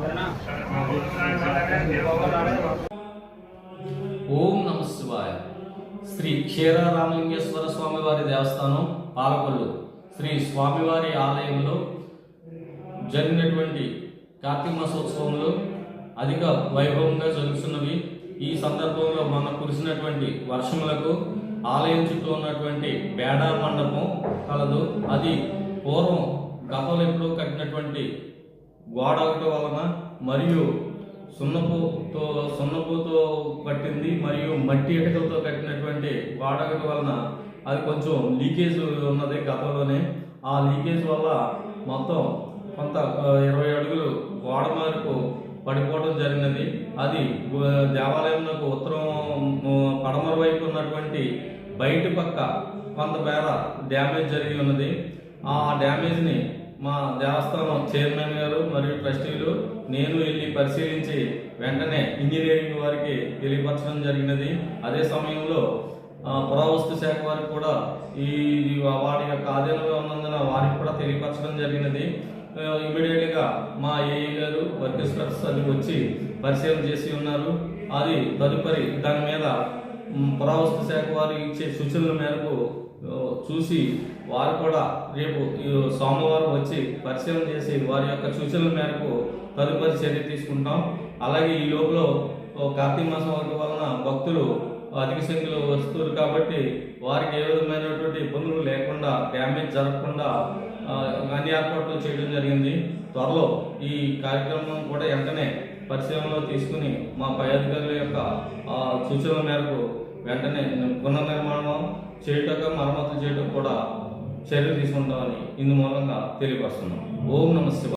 ఓం నమ శివాయ. శ్రీ క్షీరారామలింగేశ్వర స్వామివారి దేవస్థానం పాలకొల్లు. శ్రీ స్వామివారి ఆలయంలో జరిగినటువంటి కార్తీక మాసోత్సవంలో అధిక వైభవంగా జరుగుతున్నవి. ఈ సందర్భంలో మన కురిసినటువంటి వర్షములకు ఆలయం చుట్టూ ఉన్నటువంటి బేడా మండపం కలదు. అది పూర్వం గతంలో ఎప్పుడో కట్టినటువంటి గోడ ఒకటి వలన మరియు సున్నపుతో సున్నపుతో కట్టింది మరియు మట్టి ఇటుకలతో కట్టినటువంటి గోడ ఒకటి వలన అది కొంచెం లీకేజ్ ఉన్నది గతంలోనే. ఆ లీకేజ్ వల్ల మొత్తం కొంత ఇరవై అడుగులు గోడ మార్పు పడిపోవడం జరిగినది. అది దేవాలయంలో ఉత్తరం పడమర వైపు ఉన్నటువంటి బయట పక్క కొంత మేర డ్యామేజ్ జరిగి ఉన్నది. ఆ డ్యామేజ్ని మా దేవస్థానం చైర్మన్ గారు మరియు ట్రస్టీలు నేను వెళ్ళి పరిశీలించి వెంటనే ఇంజనీరింగ్ వారికి తెలియపరచడం జరిగినది. అదే సమయంలో పురావస్తు శాఖ వారికి కూడా ఈ వాటి వారి యొక్క ఆధీనంలో ఉన్నందున వారికి కూడా తెలియపరచడం జరిగినది. ఇమీడియట్గా మా ఏఈ గారు వర్కర్స్ అది వచ్చి పరిశీలన చేసి ఉన్నారు. అది తదుపరి దాని మీద పురావస్తు శాఖ వారు ఇచ్చే సూచనల మేరకు చూసి వారు కూడా రేపు సోమవారం వచ్చి పరిశీలన చేసి వారి యొక్క సూచనల మేరకు తదుపరి చర్య తీసుకుంటాం. అలాగే ఈ లోపల కార్తీక మాసం వరకు వలన భక్తులు అధిక సంఖ్యలో వస్తున్నారు కాబట్టి వారికి ఏ విధమైనటువంటి ఇబ్బందులు లేకుండా డ్యామేజ్ జరగకుండా అన్ని ఏర్పాట్లు చేయడం జరిగింది. త్వరలో ఈ కార్యక్రమం కూడా వెంటనే పరిశీలనలో తీసుకుని మా పై అధికారుల యొక్క సూచనల మేరకు వెంటనే పునర్నిర్మాణం చేయటం మరమ్మతులు చేయటం కూడా చర్యలు తీసుకుంటామని ఇందు మూలంగా తెలియపరుస్తున్నాం. ఓం నమస్తే